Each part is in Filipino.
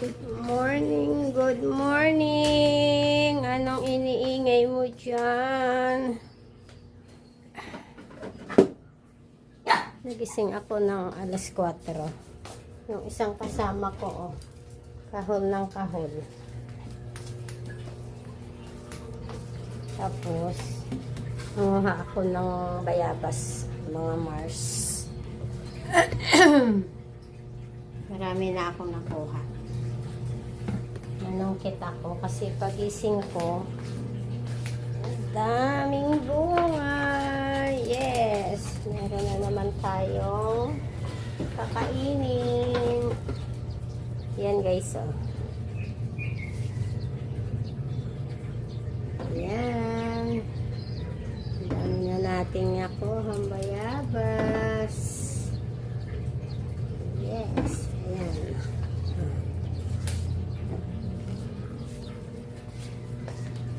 Good morning, good morning. Anong iniingay mo dyan? Nagising ako ng alas 4. Yung isang kasama ko, oh. Kahol ng kahol. Tapos, nanguha ako ng bayabas, mga Mars. Marami na akong nakuha. Nanungkit ako kasi pagising ko, daming bunga. Yes! Meron na naman tayong kakainin. Yan guys, oh. Yan. Dami na nating nakuha ang bayabas. Yes. Ayan.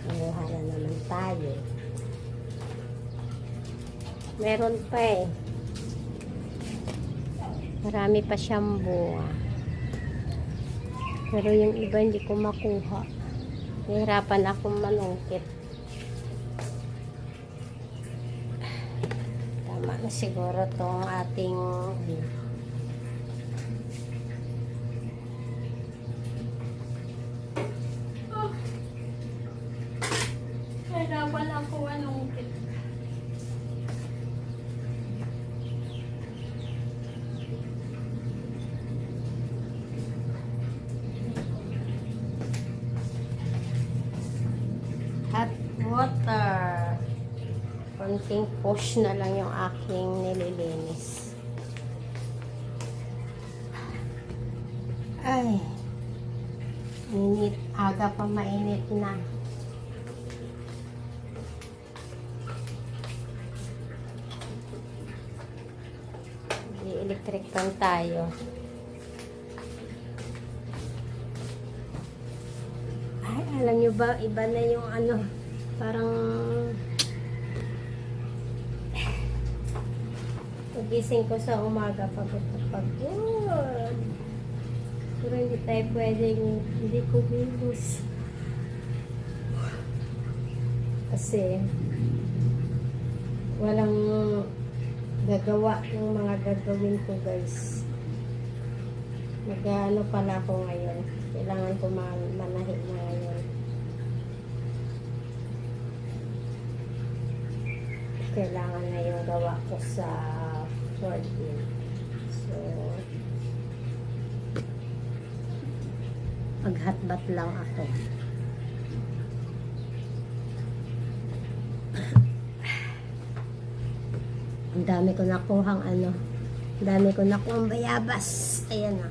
Nakuha na naman tayo. Meron pa eh. Marami pa siyang bunga. Pero yung iba hindi ko makuha. Nahirapan akong manungkit. Tama na siguro tong ating ano, Nahirapan ako manungkit. Hot water. Konting push na lang yung aking nililinis. Ay. Init. Aga pa mainit na. I-electric fan tayo. Ay, alam nyo ba, iba na yung ano, parang pagising ko sa umaga, pagod na pagod. Pero hindi tayo pwedeng, hindi ko bilos. Kasi, walang gagawa ng mga gagawin ko guys. Nag-ano pala ako ngayon. Kailangan ko man manahin na ngayon. Kailangan na yung gawa ko sa 14. So, maghatbat lang ako. Ang dami ko nakuhang ano. Ang dami ko nakuhang bayabas. Ayan na.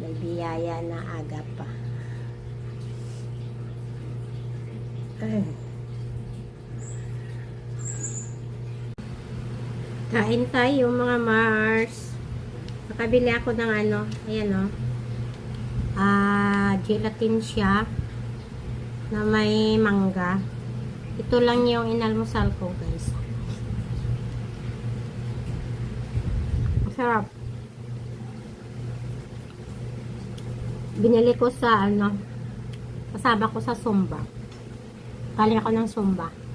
May biyaya na aga pa. Ay. Kain tayo mga Mars. Nakabili ako ng ano. Ayan o. Ah, gelatin siya na may mangga. Ito lang yung inalmusal ko, guys. Masarap. Binili ko sa ano, kasama ko sa Sumba. Galing ako ng Sumba.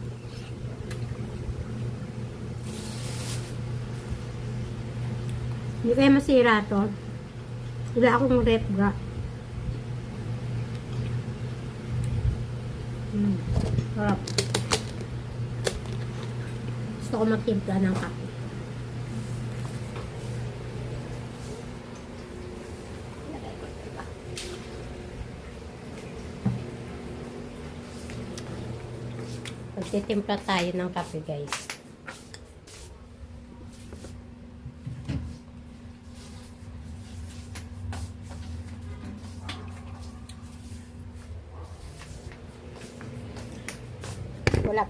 Hindi kaya masira to. Wala akong rep ga. Mm. Sarap. Gusto ko magtimpla ng kape. Magtitimpla tayo ng kape guys.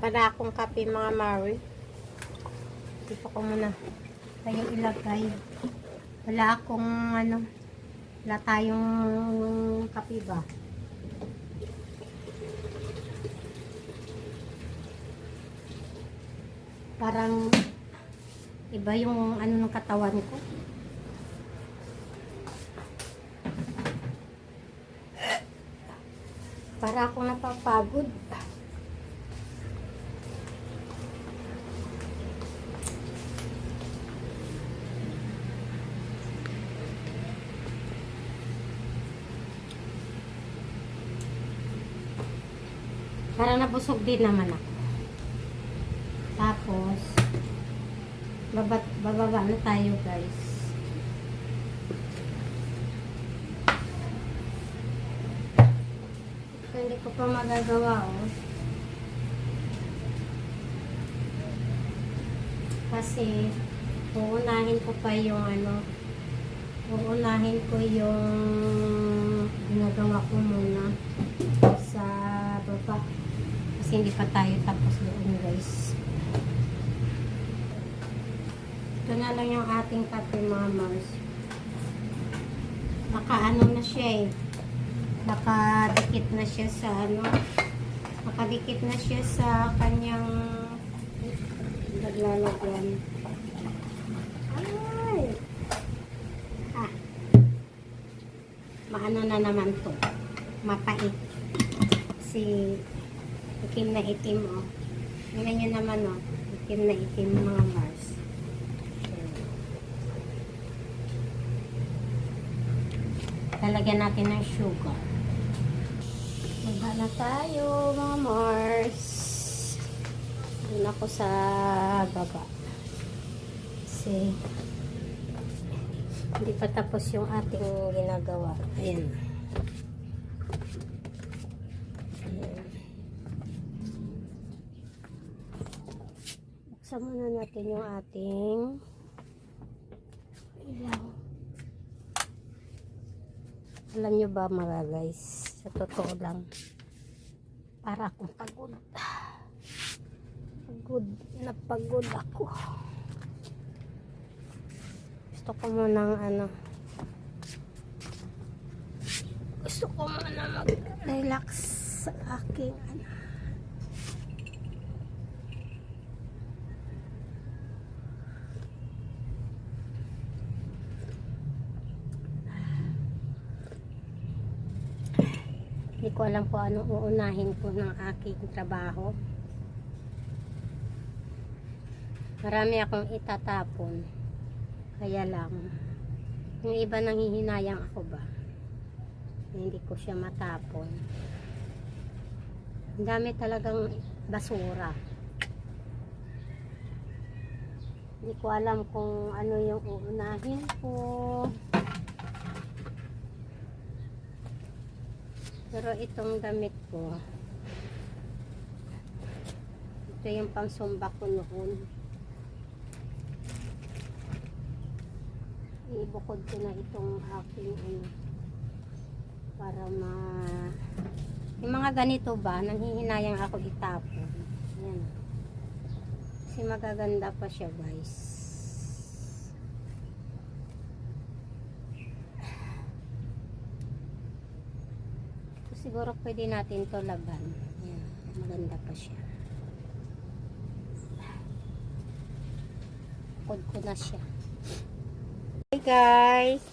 Wala pa na akong kape mga Mari. Dito ko muna tayo ilagay. Wala akong ano, wala tayong kape ba? Parang Iba yung ano ng katawan ko. Para akong napapagod. Parang nabusog din naman ako. Tapos, babat, bababa na tayo guys. Ito, hindi ko pa magagawa oh. Kasi, uunahin ko pa yung ano, uunahin ko yung ginagawa ko muna. Kasi hindi pa tayo tapos doon guys. Ito na lang yung ating kape mga Mars. Naka ano na siya eh. Nakadikit na siya sa ano. Nakadikit na siya sa kanyang naglalagyan. Ay! Ah. Maano na naman to. Mapait. Kasi itim na itim oh. Tingnan nyo naman oh. Itim na itim mga Mars. Lalagyan natin ng sugar. Baba na tayo mga Mars. Doon ako sa baba. Kasi hindi pa tapos yung ating ginagawa. Ayan. Ayan. Buksan muna natin yung ating ilaw. Alam nyo ba mga guys, sa totoo lang, para akong pagod. Pagod na pagod ako. Gusto ko munang ano, gusto ko muna mag-relax sa aking ano. Hindi ko alam po anong uunahin ko ng aking trabaho. Marami akong itatapon. Kaya lang, yung iba nanghihinayang ako ba? Hindi ko siya matapon. Ang dami talagang basura. Hindi ko alam kung ano yung uunahin ko. Pero itong damit ko, ito yung pangsumba ko noon. Ibukod ko na itong aking ano, para ma... Yung mga ganito ba, nanghihinayang ako itapon. Ayan. Kasi magaganda pa siya guys. So, siguro pwede natin to laban. Ayan, maganda pa siya. Bukod ko na siya. Hey guys!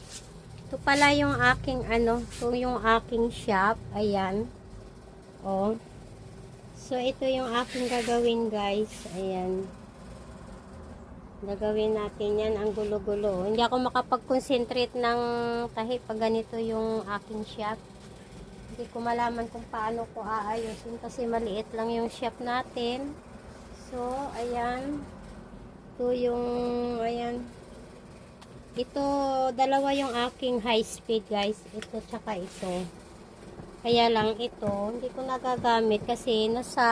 Ito pala yung aking ano, ito yung aking shop. Ayan. Oh. So, ito yung aking gagawin guys. Ayan. Gagawin natin yan ang gulo-gulo. Hindi ako makapag-concentrate ng tahi pag ganito yung aking shop. Hindi ko malaman kung paano ko aayusin kasi maliit lang yung shop natin. So, ayan. Ito yung, ayan. Ito, dalawa yung aking high speed guys. Ito tsaka ito. Kaya lang ito, hindi ko nagagamit kasi nasa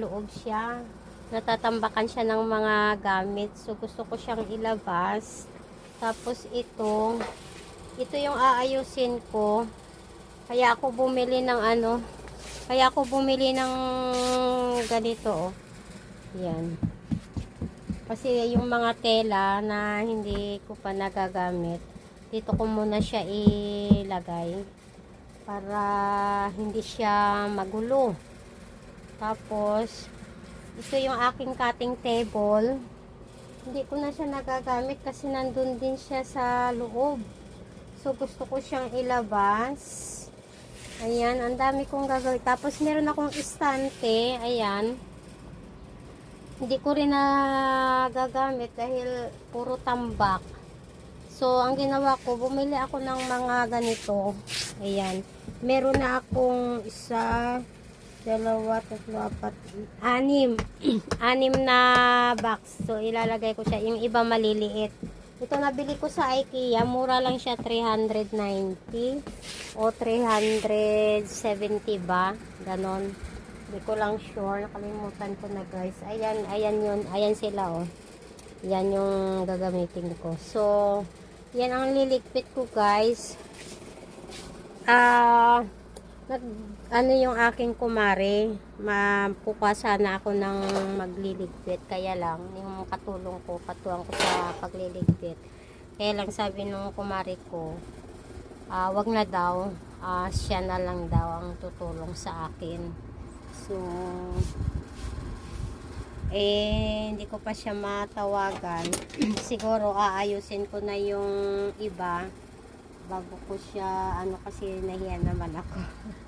loob siya. Natatambakan siya ng mga gamit. So, gusto ko siyang ilabas. Tapos ito, ito yung aayusin ko. Kaya ako bumili ng ano, kaya ako bumili ng ganito, oh. Yan. Kasi yung mga tela na hindi ko pa nagagamit, dito ko muna siya ilagay para hindi siya magulo. Tapos, ito yung aking cutting table. hindi ko na siya nagagamit kasi nandun din siya sa loob. So, gusto ko siyang ilabas. Ayan, ang dami kong gagawin. Tapos, meron akong istante. Ayan. Hindi ko rin na gagamit dahil puro tambak. So, ang ginawa ko, bumili ako ng mga ganito. Ayan. Meron na akong isa, dalawa, tatlo, apat, anim. anim na box. So, ilalagay ko siya. Yung iba maliliit. Ito nabili ko sa IKEA. Mura lang siya 390 o 370 ba? Ganon. Hindi ko lang sure. Nakalimutan ko na guys. Ayan, ayan yun. Ayan sila oh. Yan yung gagamitin ko. So, yan ang liligpit ko guys. Ah, nag, ano yung aking kumare, mapuka sana ako ng magliligpit. Kaya lang, yung katulong ko, katuwang ko sa pagliligpit. Kaya lang sabi nung kumare ko, ah, wag na daw, ah, siya na lang daw ang tutulong sa akin. So, eh, hindi ko pa siya matawagan. Siguro, aayusin ko na yung iba bago ko siya, ano kasi nahiya naman ako.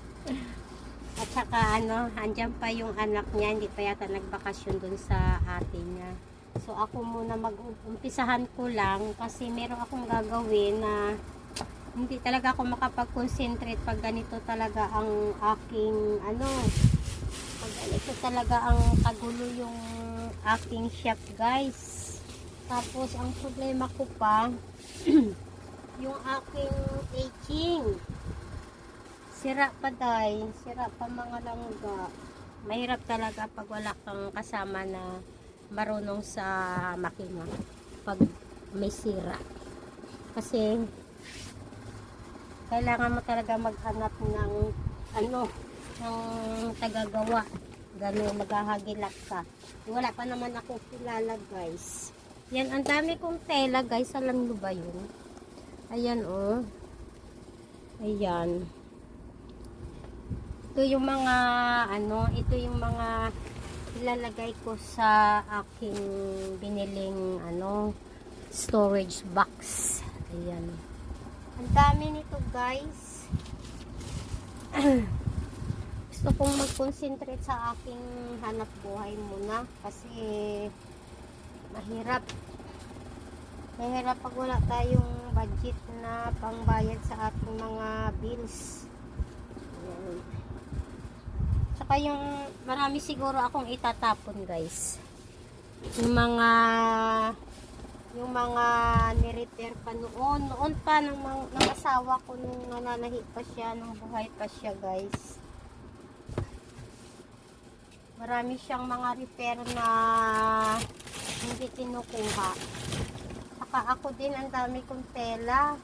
At saka, ano, andyan pa yung anak niya, hindi pa yata nagbakasyon dun sa ate niya. So, ako muna mag-umpisahan ko lang kasi meron akong gagawin na hindi talaga ako makapag-concentrate pag ganito talaga ang aking, ano, pag ganito talaga ang kagulo yung aking shop, guys. Tapos, ang problema ko pa, yung aking aging. Sira pa day, sira pa mga langga. Mahirap talaga pag wala kang kasama na marunong sa makina. Pag may sira. Kasi kailangan mo talaga maghanap ng ano, ng tagagawa. Ganun, maghahagilak ka. Wala pa naman ako kilala guys. Yan, ang dami kong tela guys. Alam nyo ba yun? Ayan, oh. Ayan. Ito yung mga, ano, ito yung mga ilalagay ko sa aking biniling, ano, storage box. Ayan. Ang dami nito, guys. Gusto kong mag-concentrate sa aking hanap buhay muna kasi mahirap Mahirap pag wala tayong budget na pangbayad sa ating mga bills. Ayan. Tsaka yung marami siguro akong itatapon guys. Yung mga yung mga ni-repair pa noon. Noon pa ng, ng asawa ko nung nananahi pa siya, nung buhay pa siya guys. Marami siyang mga repair na hindi kinukuha. Saka ako din, ang dami kong tela.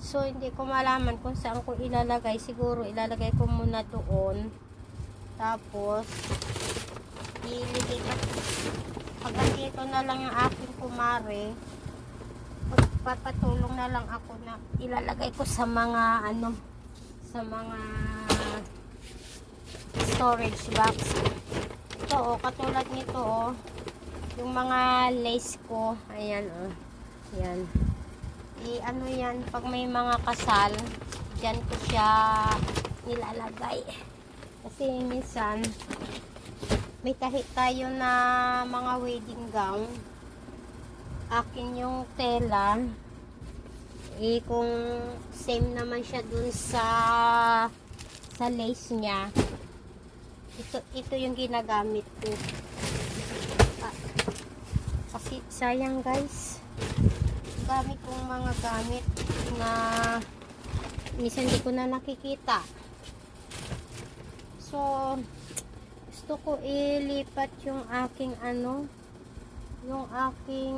So, hindi ko malaman kung saan ko ilalagay. Siguro, ilalagay ko muna doon. Tapos, ililipat. Pag andito na lang yung aking kumare, magpapatulong na lang ako na ilalagay ko sa mga, ano, sa mga storage box. Ito, oh, katulad nito, oh. Yung mga lace ko, ayan, oh. Yan. I ano yan, pag may mga kasal, dyan ko siya nilalagay. Kasi minsan, may kahit tayo na mga wedding gown, akin yung tela, eh kung same naman siya dun sa sa lace niya, ito, ito yung ginagamit ko. Ah, kasi sayang guys dami kong mga gamit na minsan hindi ko na nakikita. So, gusto ko ilipat yung aking ano, yung aking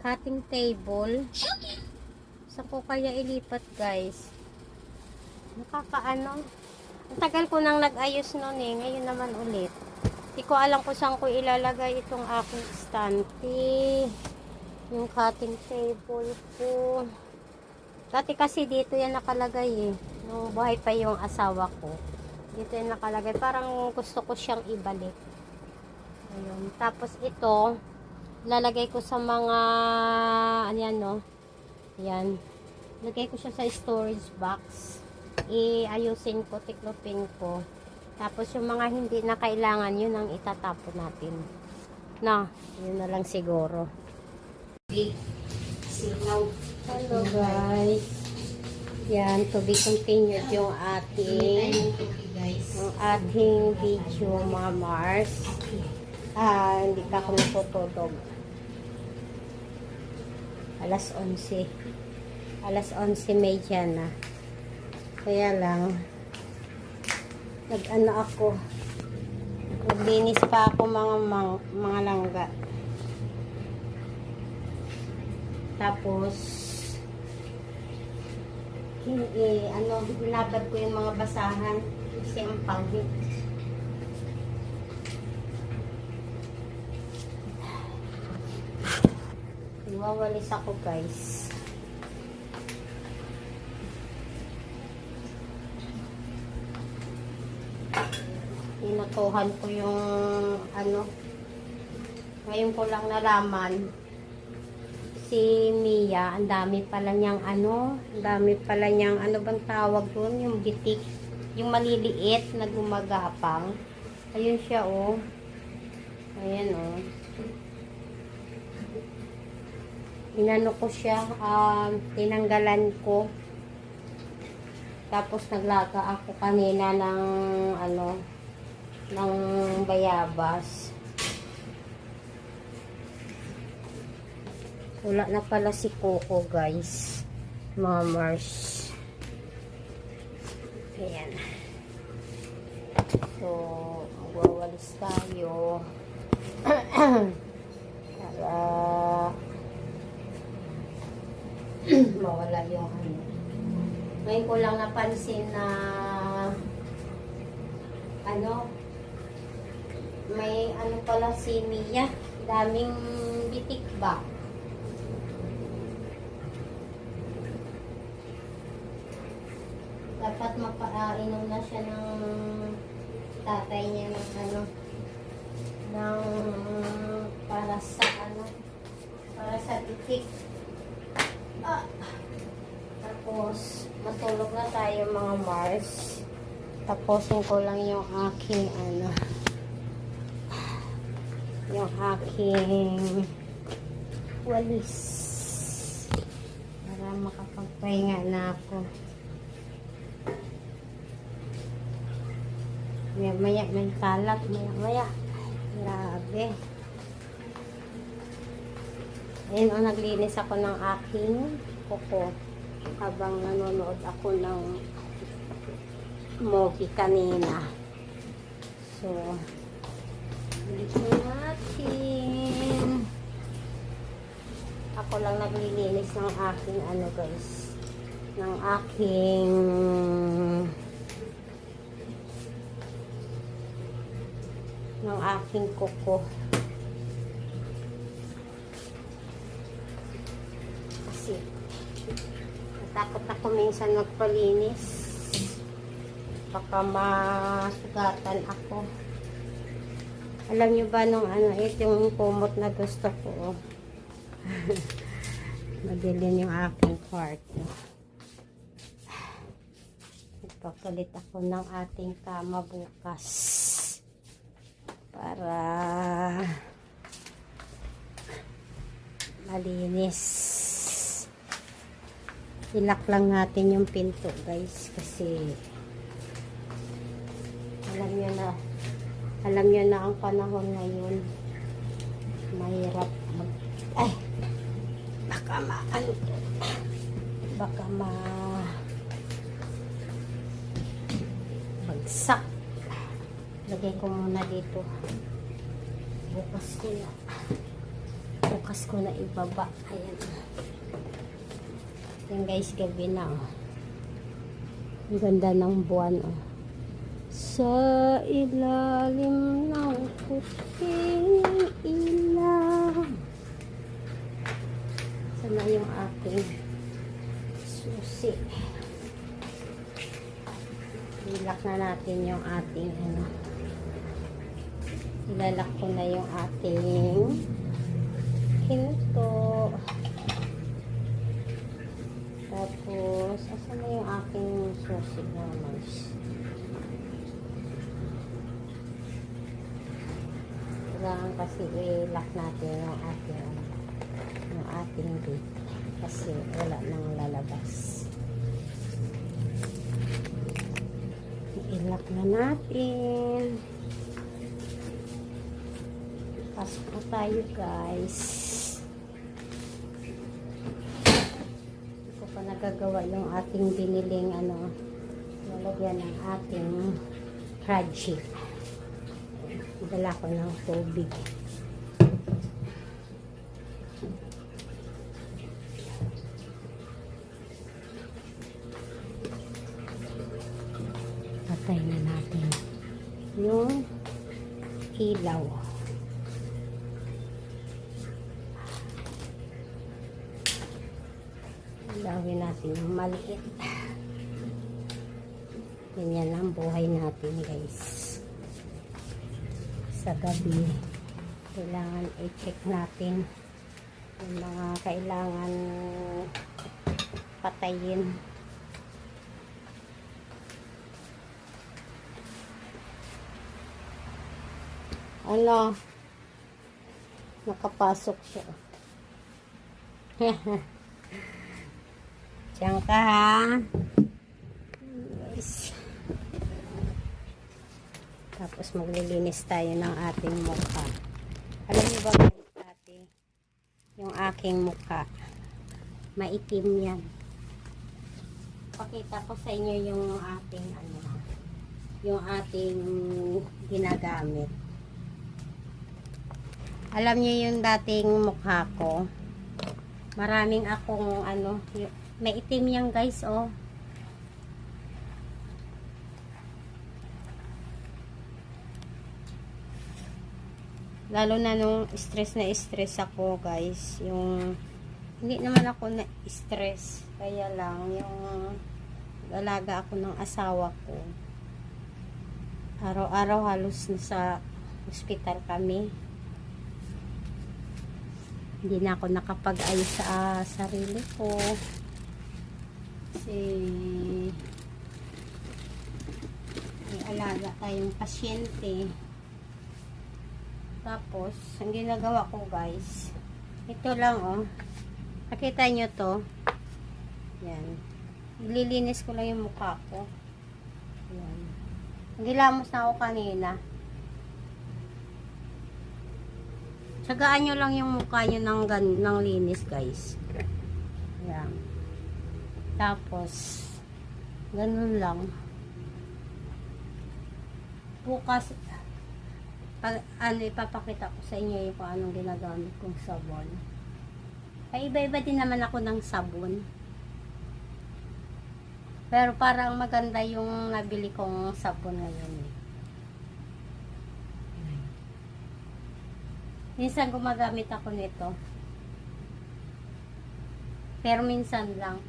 cutting table. Sa ko kaya ilipat guys. Nakakaano. Ang tagal ko nang nag-ayos noon eh. Ngayon naman ulit. Hindi ko alam kung saan ko ilalagay itong aking stante yung cutting table ko. Dati kasi dito yan nakalagay eh. Nung buhay pa yung asawa ko. Dito yan nakalagay. Parang gusto ko siyang ibalik. Ayun. Tapos ito, lalagay ko sa mga, ano yan, no? Yan. Lagay ko siya sa storage box. I-ayusin ko, tiklopin ko. Tapos yung mga hindi na kailangan, yun ang itatapon natin. Na, yun na lang siguro. Hello guys. Yan, to be continued yung ating ang ating video, mga Mars. Ah, hindi pa ako natutulog. Alas 11. Alas 11.30 na. Kaya lang, nag-ano ako. Naglinis pa ako mga, mga, mga langga. Tapos, hin, eh, ano, binabad ko yung mga basahan kasi ang pagod. Iwawalis ako guys. Inutuhan ko yung ano, ngayon ko lang nalaman si Mia, ang dami pala niyang ano, ang dami pala niyang ano bang tawag doon, yung bitik, yung maliliit na gumagapang. Ayun siya oh. Ayan oh. Inano ko siya, um, tinanggalan ko. Tapos naglaga ako kanina ng ano, ng bayabas. Wala na pala si Coco, guys. Mga Mars. Ayan. So, magwawalis tayo. Para mawala yung ano. Ngayon ko lang napansin na ano may ano pala si Mia daming bitik ba dapat mapainom na siya ng tatay niya ng ano ng para sa ano para sa bitik ah. tapos matulog na tayo mga Mars. Tapusin ko lang yung aking ano yung aking walis. Para makapagpahinga na ako maya maya may kalat maya maya. Grabe. Ayun o naglinis ako ng aking kuko habang nanonood ako ng movie kanina. So dito natin. Ako lang naglilinis ng aking ano guys. Ng aking ng aking kuko. Kasi natakot ako minsan magpalinis. Baka masugatan ako. Alam nyo ba nung ano ito yung kumot na gusto ko? Madilim yung aking kwarto Nagpapalit ako ng ating kama bukas. Para malinis. Ilak lang natin yung pinto guys kasi alam nyo na alam nyo na ang panahon ngayon mahirap mag ay baka ma ano baka ma bagsak lagay ko muna dito. Bukas ko na. Bukas ko na ibaba. Ayan. Yan guys gabi na oh. ang ganda ng buwan oh. sa ilalim ng puting ilaw sana yung aking susi. Ilak na natin yung ating ano Ilalak ko na yung ating hinto. Tapos, asan na yung aking sausage naman? Kailangan kasi i-lock natin yung ating yung ating gate kasi wala nang lalabas. I-lock na natin. Pasok na tayo guys. Hindi ko pa nagagawa yung ating biniling ano, lalagyan ng ating project. Dala ko ng tubig. Patay na natin yung ilaw. Ilawin natin yung maliit. Ganyan ang buhay natin guys. Sa gabi kailangan i-check natin yung mga kailangan patayin. Ano? Nakapasok siya Diyan ka ha yes. Tapos maglilinis tayo ng ating mukha. Alam niyo ba guys, ate, yung aking mukha, maitim yan. Pakita ko sa inyo yung ating ano, yung ating ginagamit. Alam niyo yung dating mukha ko, maraming akong ano, y- maitim yan guys, oh. lalo na nung stress na stress ako guys. Yung hindi naman ako na stress kaya lang yung alaga ako ng asawa ko. Araw-araw halos nasa hospital kami. Hindi na ako nakapag-ayos sa sarili ko kasi may alaga tayong pasyente tapos, ang ginagawa ko guys, ito lang oh. Nakita nyo to. Yan. Ililinis ko lang yung mukha ko. Yan. Gilamos na ako kanina. Tsagaan nyo lang yung mukha nyo ng, ng linis guys. Yan. Tapos, ganun lang. Bukas, pag ano ipapakita ko sa inyo yung kung anong ginagamit kong sabon. Ay iba-iba din naman ako ng sabon. Pero parang maganda yung nabili kong sabon ngayon eh. Minsan gumagamit ako nito. Pero minsan lang.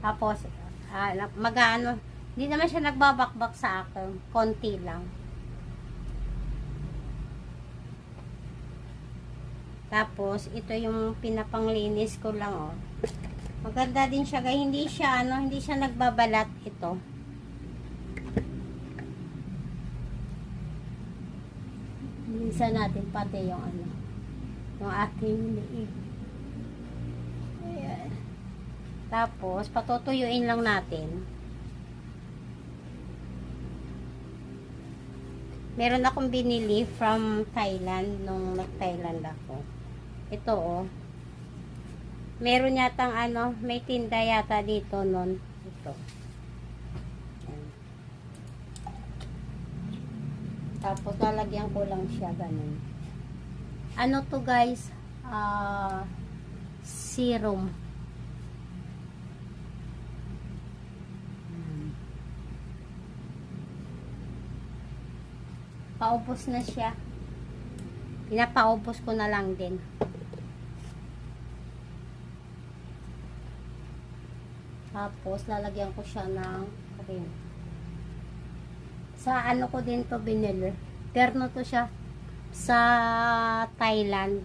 Tapos, ah, mag-ano, hindi naman siya nagbabakbak sa akin. Konti lang. Tapos, ito yung pinapanglinis ko lang, oh. Maganda din siya, guys. Hindi siya, ano, hindi siya nagbabalat ito. Minsan natin pati yung, ano, yung ating liig. Tapos, patutuyuin lang natin. Meron akong binili from Thailand nung nag-Thailand ako. Ito oh. Meron yatang ano, may tinda yata dito nun. Ito. Tapos lalagyan ko lang siya ganun. Ano to guys? Ah serum. Paubos na siya. Pinapaubos ko na lang din. Tapos, lalagyan ko siya ng cream. Sa ano ko din to binili. Terno to siya sa Thailand.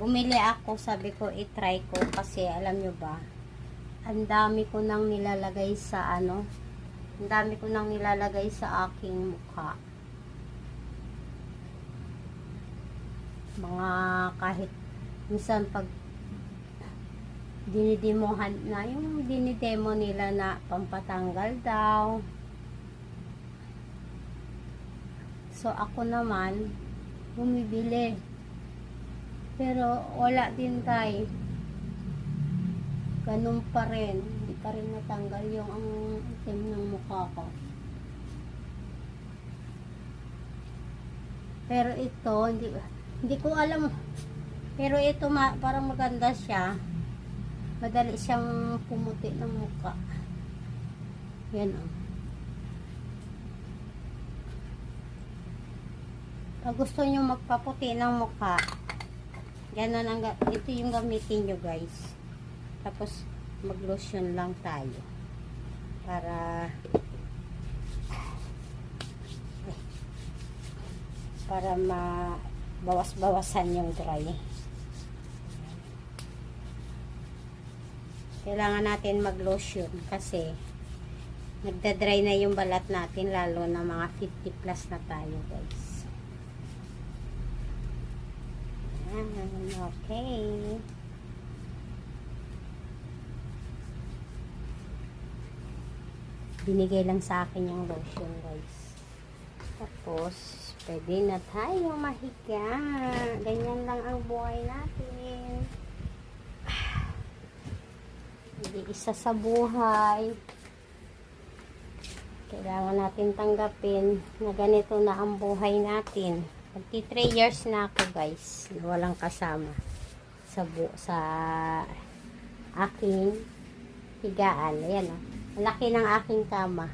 Bumili ako, sabi ko i-try ko kasi alam nyo ba, ang dami ko nang nilalagay sa ano, ang dami ko nang nilalagay sa aking mukha. Mga kahit minsan pag dinidemohan na yung dinidemo nila na pampatanggal daw. So ako naman bumibili. Pero wala din tay. Ganun pa rin. Hindi pa rin natanggal yung ang itim ng mukha ko. Pero ito, hindi, hindi ko alam. Pero ito, ma, parang maganda siya. Madali siyang pumuti ng mukha. Yan oh. Pag gusto nyo magpaputi ng mukha, ganun ang, ito yung gamitin nyo guys. Tapos, mag-lotion lang tayo. Para, para ma bawas-bawasan yung dry. Kailangan natin mag-lotion kasi nagda-dry na yung balat natin lalo na mga 50 plus na tayo guys. Okay. Binigay lang sa akin yung lotion guys. Tapos, pwede na tayo mahiga. Ganyan lang ang buhay natin. Hindi isa sa buhay. Kailangan natin tanggapin na ganito na ang buhay natin. Magti 3 years na ako guys. Na walang kasama sa sa aking higaan. Ayan o. Ang laki ng aking kama.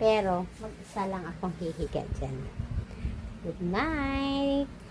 Pero, mag-isa lang akong hihiga dyan. Good night!